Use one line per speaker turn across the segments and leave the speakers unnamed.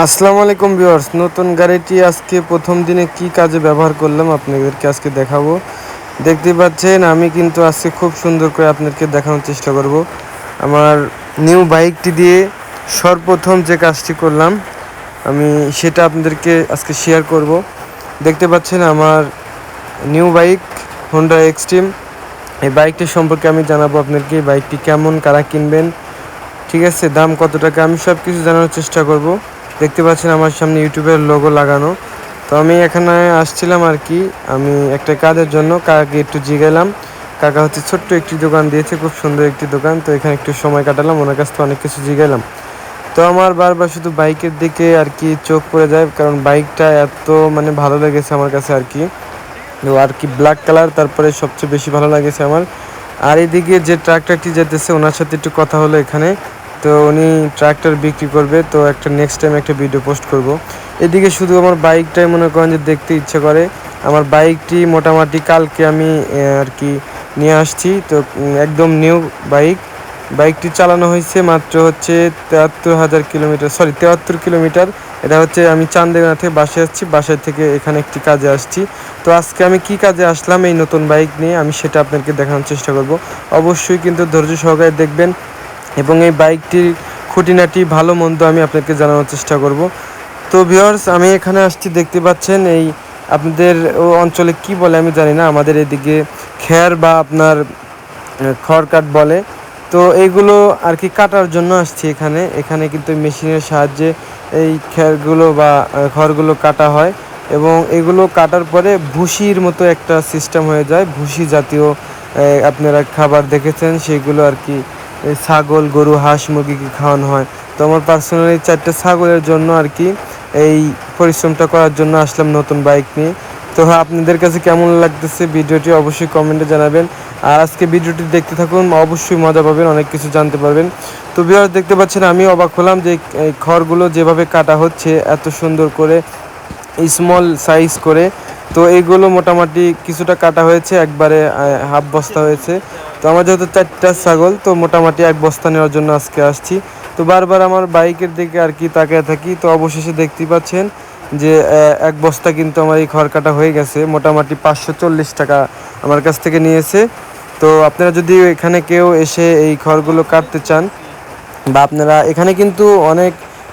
আসসালামু আলাইকুম ভিউয়ার্স, নতুন গাড়িটি আজকে প্রথম দিনে কি কাজে ব্যবহার করলাম আপনাদেরকে আজকে দেখাবো। দেখতে পাচ্ছেন, আমি কিন্তু আজকে খুব সুন্দর করে আপনাদেরকে দেখানোর চেষ্টা করব। আমার নিউ বাইকটি দিয়ে সর্বপ্রথম যে কাজটি করলাম, আমি সেটা আপনাদেরকে আজকে শেয়ার করব। দেখতে পাচ্ছেন, আমার নিউ বাইক হোন্ডা এক্সট্রিম এই বাইকটি সম্পর্কে আমি জানাব আপনাদেরকে, এই বাইকটি কেমন, কারা কিনবেন, ঠিক আছে, দাম কত টাকা, আমি সব কিছু জানানোর চেষ্টা করব। দেখতে পাচ্ছেন আমার সামনে ইউটিউবের লোগো লাগানো। তো আমি এখানে আসছিলাম আর কি, আমি একটা কাজের জন্য কাকাকে একটু জিগাইলাম। কাকা হচ্ছে ছোট্ট একটি দোকান দিয়েছে, খুব সুন্দর একটি দোকান। তো এখানে একটু সময় কাটালাম, ওনার কাছ থেকে অনেক কিছু জিগাইলাম। তো আমার বারবার শুধু বাইকের দিকে আর কি চোখ পড়ে যায়, কারণ বাইকটা এত মানে ভালো লেগেছে আমার কাছে আর কি। তো আর কি ব্ল্যাক কালার তারপরে সবচেয়ে বেশি ভালো লাগেছে আমার। আর এদিকে যে ট্রাক্টরটি যেতেছে, ওনার সাথে একটু কথা হলো এখানে। তো উনি ট্রাক্টর বিক্রি করবে, তো একটা নেক্সট টাইম একটা ভিডিও পোস্ট করব। এদিকে শুধু আমার বাইকটাই মনে করেন যে দেখতে ইচ্ছে করে। আমার বাইকটি মোটামুটি কালকে আমি আর কি নিয়ে আসছি। তো একদম নিউ বাইক বাইকটি চালানো হয়েছে মাত্র হচ্ছে তেয়াত্তর হাজার কিলোমিটার সরি তেয়াত্তর কিলোমিটার। এটা হচ্ছে আমি চান্দেগা থেকে বাসে আসছি বাসায় থেকে এখানে একটি কাজে আসছি। তো আজকে আমি কি কাজে আসলাম এই নতুন বাইক নিয়ে, আমি সেটা আপনাকে দেখানোর চেষ্টা করব। অবশ্যই কিন্তু ধৈর্য সহকারে দেখবেন। এবং এই বাইকটির খুঁটিনাটি ভালো মন্দ আমি আপনাকে জানানোর চেষ্টা করব। তো ভিওর্স আমি এখানে আসছি, দেখতে পাচ্ছেন এই আপনাদের অঞ্চলে কি বলে আমি জানি না, আমাদের এদিকে খেয়ার বা আপনার খড় কাঠ বলে। তো এইগুলো আর কি কাটার জন্য আসছি এখানে। এখানে কিন্তু মেশিনের সাহায্যে এই খেরগুলো বা খড়গুলো কাটা হয় এবং এগুলো কাটার পরে ভুসির মতো একটা সিস্টেম হয়ে যায়। ভুসি জাতীয় আপনারা খাবার দেখেছেন, সেগুলো আর কি ছাগল, গরু, হাঁস মুরগিকে খাওয়ানো হয়? তো আমার পার্সোনালি চারটে ছাগলের জন্য আর কি এই পরিশ্রমটা করার জন্য আসলাম নতুন বাইক নিয়ে। তো হ্যাঁ আপনাদের কাছে কেমন লাগতেছে ভিডিওটি অবশ্যই কমেন্টে জানাবেন। আর আজকে ভিডিওটি দেখতে থাকুন, অবশ্যই মজা পাবেন, অনেক কিছু জানতে পারবেন। তো বিহার দেখতে পাচ্ছেন, আমি অবাক হলাম যে খড়গুলো যেভাবে কাটা হচ্ছে, এত সুন্দর করে স্মল সাইজ করে। তো এইগুলো মোটামুটি কিছুটা কাটা হয়েছে, একবারে হাফ বস্তা হয়েছে। তো আমার যেহেতু চারটা ছাগল, তো মোটামুটি এক বস্তা নেওয়ার জন্য আজকে আসছি। তো বারবার আমার বাইকের দিকে আর কি তাকিয়ে থাকি, তো অবশেষে দেখতে পাচ্ছেন যে এক বস্তা কিন্তু আমার এই খড় কাটা হয়ে গেছে। মোটামুটি পাঁচশো চল্লিশ টাকা আমার কাছ থেকে নিয়েছে। তো আপনারা যদি এখানে কেউ এসে এই খড়গুলো কাটতে চান, বা আপনারা এখানে কিন্তু অনেক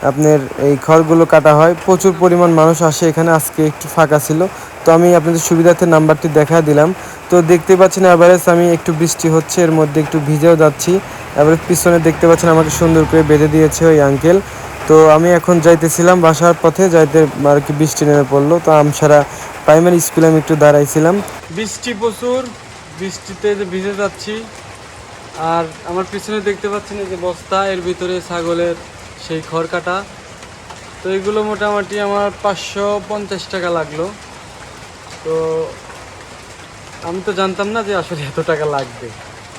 আপনার এই খড়গুলো কাটা হয়, প্রচুর পরিমাণ মানুষ আসে। এখানে আজকে একটু ফাঁকা ছিল তো আমি আপনাদের সুবিধার্থে নাম্বারটি দেখা দিলাম। তো দেখতে পাচ্ছেন অ্যাভারেজ আমি একটু বৃষ্টি হচ্ছে, এর মধ্যে একটু ভিজেও যাচ্ছি। এবারে পিছনে দেখতে পাচ্ছেন আমাকে সুন্দর করে বেঁধে দিয়েছে ওই আঙ্কেল তো আমি এখন যাইতেছিলাম বাসার পথে, যাইতে আর কি বৃষ্টি নেমে পড়ল। তো আমসারা প্রাইমারি স্কুলে আমি একটু দাঁড়াইছিলাম। বৃষ্টি প্রচুর, বৃষ্টিতে যে ভিজে যাচ্ছি। আর আমার পিছনে দেখতে পাচ্ছেন যে বস্তা, এর ভিতরে ছাগলের সেই খড় কাটা তো এগুলো মোটামুটি আমার পাঁচশো পঞ্চাশ টাকা লাগল। তো আমি তো জানতাম না যে আসলে এত টাকা লাগবে।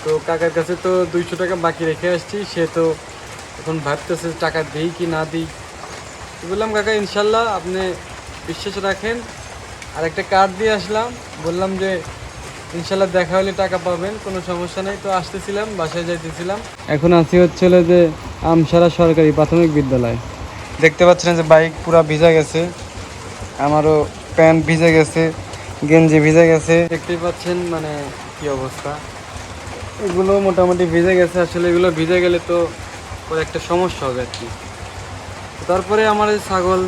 তো কাকার কাছে তো দুইশো টাকা বাকি রেখে আসছি, সে তো এখন ভাবতেছে টাকা দিই কি না দিই। বললাম, কাকা, ইনশাল্লাহ আপনি বিশ্বাস রাখেন। আর একটা কার্ড দিয়ে আসলাম, বললাম যে ইনশাল্লাহ দেখা হলে টাকা পাবেন, কোনো সমস্যা নেই। তো আসতেছিলাম, বাসায় যাইতেছিলাম। এখন আসি হচ্ছিল যে আমসারা সরকারি প্রাথমিক বিদ্যালয়। দেখতে পাচ্ছেন যে বাইক পুরা ভিজা গেছে, আমারও প্যান্ট ভিজে গেছে। গেঞ্জি ভিজে গেছে। দেখতেই পাচ্ছেন মানে কি অবস্থা। এগুলো মোটামুটি ভিজে গেছে। আসলে এগুলো ভিজে গেলে তো ওর একটা সমস্যা হবে আর কি। তারপরে আমার এই ছাগল,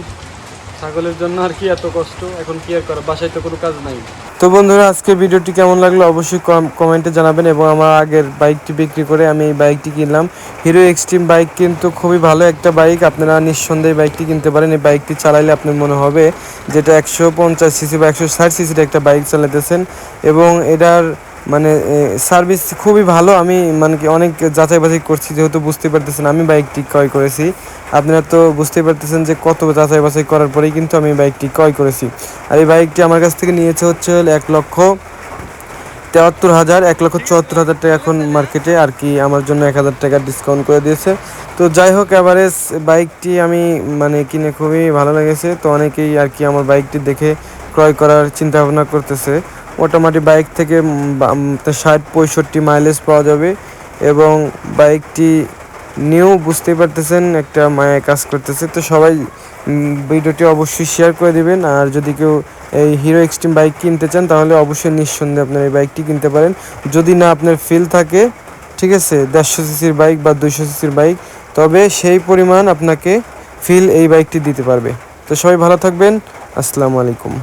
ছাগলের জন্য আর কি এত কষ্ট। এখন কি আর করা? বাসায় তো কোনো কাজ নাই। তো বন্ধুরা, আজকে ভিডিওটি কেমন লাগল অবশ্যই কমেন্টে জানাবেন এবং আমার আগের বাইকটি বিক্রি করে আমি এই বাইকটি কিনলাম। হিরো এক্সট্রিম বাইক কিন্তু খুবই ভালো একটা বাইক। আপনারা নিঃসন্দেহে বাইকটি কিনতে পারেন। এই বাইকটি চালাইলে আপনার মনে হবে যেটা একশো পঞ্চাশ সিসি বা একশো ষাট সিসির একটা বাইক চালাতেছেন এবং এটার মানে সার্ভিস খুবই ভালো। আমি মানে কি, অনেক যাচাই বাছাই করছি, যেহেতু বুঝতে পারতেছেন আমি বাইকটি ক্রয় করেছি। আপনারা তো বুঝতে পারতেছেন যে কত যাচাই বাছাই করার পরেই কিন্তু আমি বাইকটি ক্রয় করেছি। আর এই বাইকটি আমার কাছ থেকে নিয়েছে হচ্ছে এক লক্ষ তেয়াত্তর হাজার, এক লক্ষ চুয়াত্তর হাজার টাকা এখন মার্কেটে আর কি আমার জন্য এক হাজার টাকা ডিসকাউন্ট করে দিয়েছে। তো যাই হোক অ্যাভারেজ বাইকটি আমি মানে কিনে খুবই ভালো লেগেছে। তো অনেকেই আর কি আমার বাইকটি দেখে ক্রয় করার চিন্তা ভাবনা করতেছে। মোটামুটি বাইক থেকে ষাট পঁয়ষট্টি মাইলেজ পাওয়া যাবে এবং বাইকটি নিউ বুঝতেই পারতেছেন একটা মায়া কাজ করতেছে। তো সবাই ভিডিওটি অবশ্যই শেয়ার করে দিবেন। আর যদি কেউ এই হিরো এক্সট্রিম বাইক কিনতে চান, তাহলে অবশ্যই নিঃসন্দেহে আপনার এই বাইকটি কিনতে পারেন। যদি না আপনার ফিল থাকে, ঠিক আছে, দেড়শো সিসির বাইক বা দুইশো সিসির বাইক তবে সেই পরিমাণ আপনাকে ফিল এই বাইকটি দিতে পারবে। তো সবাই ভালো থাকবেন। আসসালামু আলাইকুম।